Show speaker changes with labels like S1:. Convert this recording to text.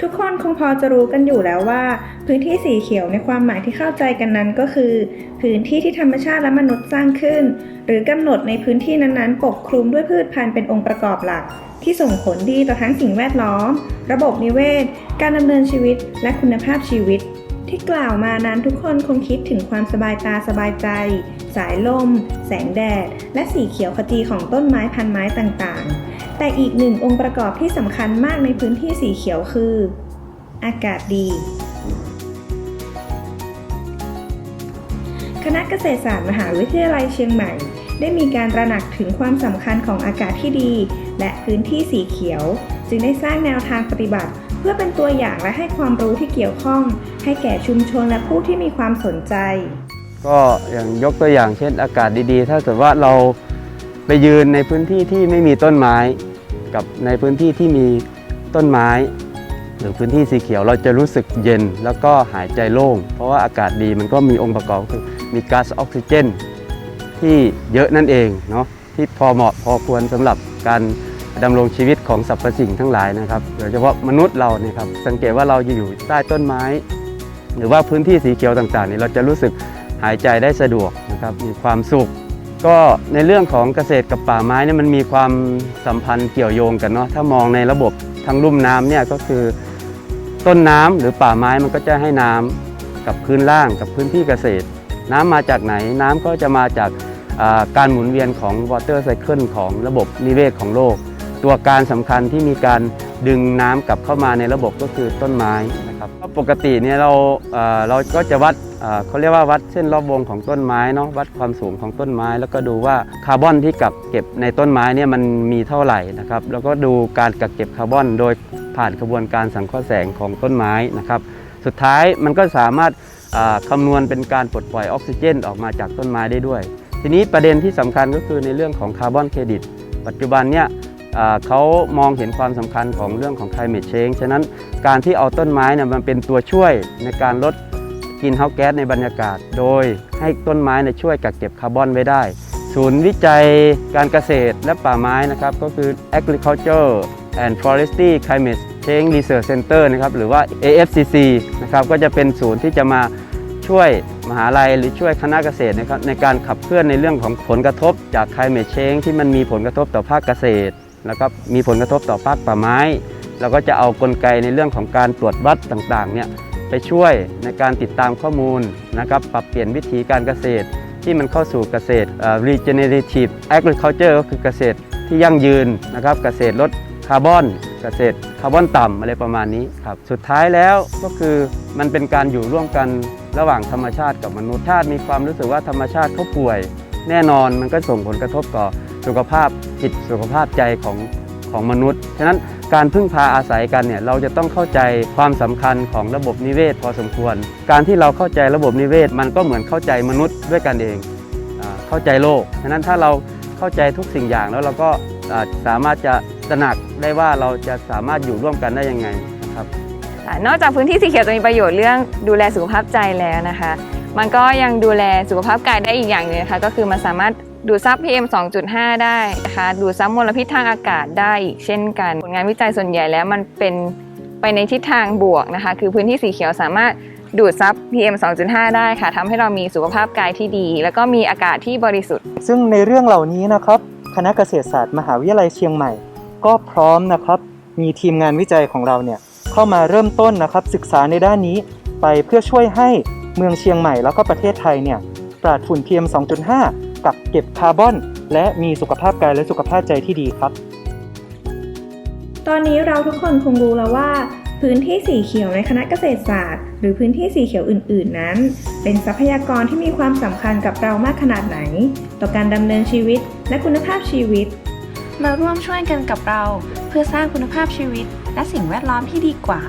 S1: ทุกคนคงพอจะรู้กันอยู่แล้วว่า พื้นที่สีเขียวในความหมายที่เข้าใจกันนั้นก็คือ พื้นที่ที่ธรรมชาติและมนุษย์สร้างขึ้น หรือกำหนดในพื้นที่นั้นๆ ปกคลุมด้วยพืชพันธุ์เป็นองค์ประกอบหลัก ที่ส่งผลดีต่อทั้งสิ่งแวดล้อม ระบบนิเวศ การดำเนินชีวิต และคุณภาพชีวิต ที่กล่าวมานั้นทุกคนคงคิดถึงความสบายตาสบายใจ สายลม แสงแดด และสีเขียวขจีของต้นไม้พันไม้ต่างๆ แต่อีกหนึ่งองค์ประกอบที่สำคัญมากในพื้นที่สีเขียวคือ อากาศดี คณะเกษตรศาสตร์มหาวิทยาลัยเชียงใหม่ ได้มีการตระหนักถึงความสำคัญของอากาศที่ดี และพื้นที่สีเขียว จึงได้สร้างแนวทางปฏิบัติ เพื่อเป็นตัวอย่างและให้ความรู้ที่เกี่ยวข้อง ให้แก่ชุมชนและผู้ที่มีความสนใจ
S2: ก็อย่างยกตัวอย่างเช่น อากาศดีๆ ถ้าเกิดว่าเราไปยืนในพื้นที่ที่ไม่มีต้นไม้ กับในพื้นที่ที่มีต้นไม้ หรือพื้นที่สีเขียวเราจะรู้สึกเย็นแล้วก็หายใจโล่ง เพราะว่าอากาศดีมันก็มีองค์ประกอบคือมีก๊าซออกซิเจน ที่เยอะนั่นเองเนาะที่พอเหมาะพอควรสำหรับการดำรงชีวิตของสรรพสิ่งทั้งหลายนะครับโดยเฉพาะมนุษย์เราเนี่ยครับสังเกตว่าเราอยู่ใต้ต้นไม้ หรือว่าพื้นที่สีเขียวต่างๆนี่เราจะรู้สึกหายใจได้สะดวกนะครับมีความสุข ก็ในเรื่องของเกษตรกับป่าไม้เนี่ยมันมีความสัมพันธ์เกี่ยวโยงกันเนาะถ้ามองในระบบทางลุ่มน้ำเนี่ยก็คือต้นน้ำหรือป่าไม้มันก็จะให้น้ำกับพื้นล่างกับพื้นที่เกษตร น้ำมาจากไหนน้ำก็จะมาจากการหมุนเวียนของ water cycle ของระบบนิเวศของโลก ตัวการสำคัญที่มีการดึงน้ำกลับเข้ามาในระบบก็คือต้นไม้ ปกติเนี่ยเราเเราก็จะวัดเเขาเรียกว่าวัดเส้นรอบวงของต้นไม้เนาะวัดความสูงของต้นไม้ แล้วก็ดูว่าคาร์บอนที่กักเก็บในต้นไม้เนี่ยมันมีเท่าไหร่นะครับแล้วก็ดูการกักเก็บคาร์บอน โดยผ่านกระบวนการสังเคราะห์แสงของต้นไม้นะครับ สุดท้ายมันก็สามารถอ่าคำนวณเป็นการปลดปล่อยออกซิเจนออกมาจากต้นไม้ได้ด้วย ทีนี้ประเด็นที่สำคัญก็คือในเรื่องของคาร์บอนเครดิตปัจจุบันเนี่ย เขามองเห็นความสำคัญของเรื่องของ climate change ฉะนั้นการที่เอาต้นไม้เนี่ยมันเป็นตัวช่วยในการลดกินเฮาแก๊สในบรรยากาศ โดยให้ต้นไม้เนี่ยช่วยกักเก็บคาร์บอนไว้ได้ ศูนย์วิจัยการเกษตรและป่าไม้นะครับก็คือ Agriculture and Forestry Climate Change Research Center นะครับหรือว่า AFCC นะครับก็จะเป็นศูนย์ที่จะมาช่วยมหาลัยหรือช่วยคณะเกษตรนะครับในการขับเคลื่อนในเรื่องของผลกระทบจาก climate change ที่มันมีผลกระทบต่อภาคเกษตร แล้วก็มีผลกระทบต่อภาคป่าไม้ เราก็จะเอากลไกในเรื่องของการตรวจวัดต่างๆเนี่ยไปช่วยในการติดตามข้อมูลนะครับปรับเปลี่ยนวิธีการเกษตร ที่มันเข้าสู่เกษตรเอ่อ regenerative agriculture ก็คือเกษตรที่ยั่งยืนนะครับเกษตรลดคาร์บอน เกษตรคาร์บอนต่ำอะไรประมาณนี้ครับสุดท้ายแล้วก็คือมันเป็นการอยู่ร่วมกันระหว่างธรรมชาติกับมนุษย์ชาติมีความรู้สึกว่าธรรมชาติเขาป่วย แน่นอนมันก็ส่งผลกระทบต่อ สุขภาพจิตสุขภาพใจของของมนุษย์ ฉะนั้นการพึ่งพาอาศัยกันเนี่ยเราจะต้องเข้าใจความสำคัญของระบบนิเวศพอสมควร การที่เราเข้าใจระบบนิเวศมันก็เหมือนเข้าใจมนุษย์ด้วยกันเอง เข้าใจโลก ฉะนั้นถ้าเราเข้าใจทุกสิ่งอย่างแล้วเราก็สามารถจะตระหนักได้ว่าเราจะสามารถอยู่ร่วมกันได้ยังไงครับ
S3: นอกจากพื้นที่สีเขียวจะมีประโยชน์เรื่องดูแลสุขภาพใจแล้วนะคะ มันก็ยังดูแลสุขภาพกายได้อีกอย่างหนึงนะคะก็คือมันสามารถ ดูดซับ PM 2.5 ได้นะคะดูดซับมลพิษทางอากาศได้อีกเช่นกัน ผลงานวิจัยส่วนใหญ่แล้วมันเป็นไปในทิศทางบวกนะคะ คือพื้นที่สีเขียวสามารถดูดซับ PM 2.5 ได้ค่ะทำให้เรามีสุขภาพกายที่ดี แล้วก็มีอากาศที่บริสุทธิ์
S4: ซึ่งในเรื่องเหล่านี้นะครับ คณะเกษตรศาสตร์มหาวิทยาลัยเชียงใหม่ ก็พร้อมนะครับ มีทีมงานวิจัยของเราเนี่ยเข้ามาเริ่มต้นนะครับ ศึกษาในด้านนี้ไปเพื่อช่วยให้เมืองเชียงใหม่แล้วก็ประเทศไทยเนี่ยปราดฝุ่น PM 2.5 กับเก็บคาร์บอน และมีสุขภาพกายและสุขภาพใจที่ดีครับ
S1: ตอนนี้เราทุกคนคงรู้แล้วว่า พื้นที่สีเขียวในคณะเกษตรศาสตร์ หรือพื้นที่สีเขียวอื่น ๆ นั้น เป็นทรัพยากรที่มีความสำคัญกับเรามากขนาดไหน ต่อการดำเนินชีวิตและคุณภาพชีวิต
S5: มาร่วมช่วยกันกับเรา เพื่อสร้างคุณภาพชีวิต และสิ่งแวดล้อมที่ดีกว่า